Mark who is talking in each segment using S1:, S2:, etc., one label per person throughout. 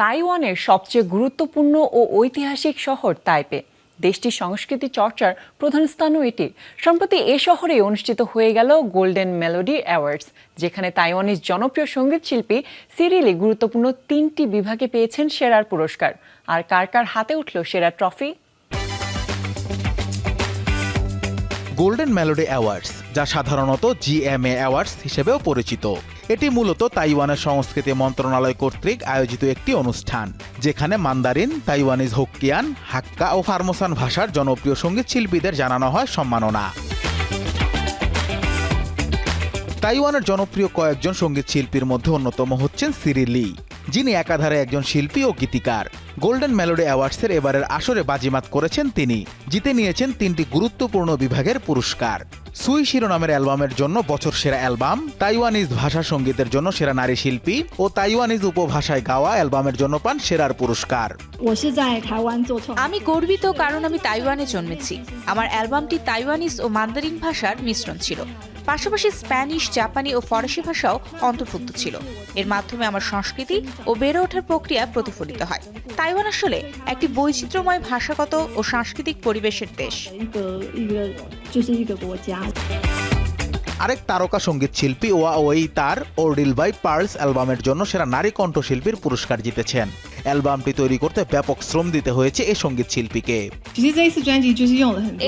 S1: তাইওয়ানের সবচেয়ে গুরুত্বপূর্ণ ও ঐতিহাসিক শহর তাইপে। দেশটির সংস্কৃতি চর্চার প্রধান স্থানও এটি। সম্প্রতি এ শহরে অনুষ্ঠিত হয়ে গেল গোল্ডেন মেলোডি অ্যাওয়ার্ডস, যেখানে তাইওয়ানের জনপ্রিয় সংগীত শিল্পী সিরিলি গুরুত্বপূর্ণ তিনটি বিভাগে পেয়েছেন সেরার পুরস্কার। আর কার কার হাতে উঠল সেরা ট্রফি?
S2: গোল্ডেন মেলোডি অ্যাওয়ার্ডস, যা সাধারণত জিএমএ অ্যাওয়ার্ডস হিসেবেও পরিচিত। এটি মূলত তাইওয়ানের সংস্কৃতি মন্ত্রণালয় কর্তৃক আয়োজিত একটি অনুষ্ঠান, যেখানে মান্দারিন, তাইওয়ানিজ হোক্কিয়ান, হাক্কা ও ফার্মোসান ভাষার জনপ্রিয় সংগীত শিল্পীদের জানানো হয় সম্মাননা। তাইওয়ানের জনপ্রিয় কয়েকজন সংগীত শিল্পীর মধ্যে অন্যতম হচ্ছেন সিরিলি যিনি একাধারে একজন শিল্পী ও গীতিকার। গোল্ডেন মেলোডি অ্যাওয়ার্ডসের এবারের আসরে বাজিমাত করেছেন তিনি, জিতে নিয়েছেন তিনটি গুরুত্বপূর্ণ বিভাগের পুরস্কার। সুই শিরোনামের অ্যালবামের জন্য বছর সেরা অ্যালবাম, তাইওয়ানিজ ভাষা সঙ্গীতের জন্য সেরা নারী শিল্পী ও তাইওয়ানিজ উপভাষায় গাওয়া অ্যালবামের জন্য পান সেরার পুরস্কার।
S3: আমি গর্বিত কারণ আমি তাইওয়ানে জন্মেছি। আমার অ্যালবামটি তাইওয়ানিজ ও মান্দারিন ভাষার মিশ্রণ ছিল। পাশাপাশি স্প্যানিশ, জাপানি ও ফরাসি ভাষাও অন্তর্ভুক্ত ছিল। এর মাধ্যমে আমার সংস্কৃতি ও বেড়ে ওঠার প্রক্রিয়া প্রতিফলিত হয়। তাইওয়ান আসলে একটি বৈচিত্র্যময় ভাষাগত ও সাংস্কৃতিক পরিবেশের দেশ।
S2: আরেক তারকা সংগীত শিল্পী ওয়া ওই তার ওডিল বাই পার্লস অ্যালবামের জন্য সেরা নারী কণ্ঠশিল্পীর পুরস্কার জিতেছেন। অ্যালবামটি তৈরি করতে ব্যাপক শ্রম দিতে হয়েছে এ সংগীত শিল্পীকে।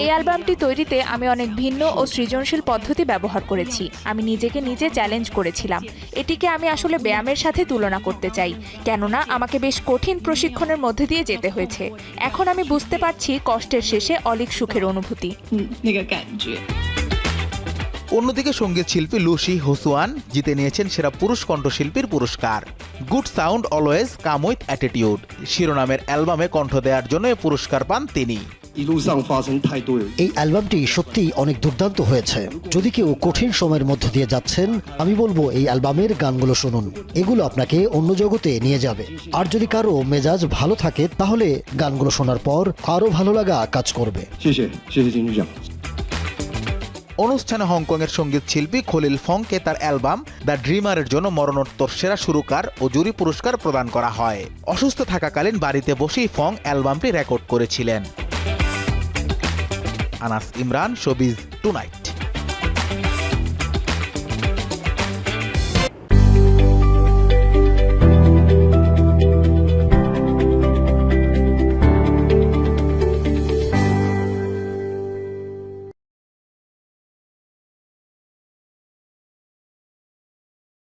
S3: এই অ্যালবামটি তৈরিতে আমি অনেক ভিন্ন ও সৃজনশীল পদ্ধতি ব্যবহার করেছি। আমি নিজেকে নিজে চ্যালেঞ্জ করেছিলাম। এটিকে আমি আসলে ব্যায়ামের সাথে তুলনা করতে চাই কেননা আমাকে বেশ কঠিন প্রশিক্ষণের মধ্যে দিয়ে যেতে হয়েছে। এখন আমি বুঝতে পারছি কষ্টের শেষে অলিক সুখের অনুভূতি।
S2: অন্যদিকে সংগীত শিল্পী লুসি হোসুয়ান জিতে নিয়েছেন সেরা পুরুষ কণ্ঠশিল্পীর পুরস্কার। Good sound always come with attitude শিরোনামের অ্যালবামে কণ্ঠ দেওয়ার জন্য পুরস্কার পান তিনি।
S4: এই অ্যালবামটি সত্যি অনেক দুর্দান্ত হয়েছে। যদি কেউ কঠিন সময়ের মধ্য দিয়ে যাচ্ছেন আমি বলব এই অ্যালবামের গানগুলো শুনুন। এগুলো আপনাকে অন্য জগতে নিয়ে যাবে। আর যদি কারও মেজাজ ভালো থাকে তাহলে গানগুলো শোনার পর আরও ভালো লাগা কাজ করবে।
S2: অনুষ্ঠানে হংকংয়ের সংগীত শিল্পী খলিল ফংকে তার অ্যালবাম দ্য ড্রিমারের জন্য মরণোত্তর সেরা সুরকার ও জুরি পুরস্কার প্রদান করা হয়। অসুস্থ থাকাকালীন বাড়িতে বসেই ফং অ্যালবামটি রেকর্ড করেছিলেন। Anas Imran, showbiz tonight.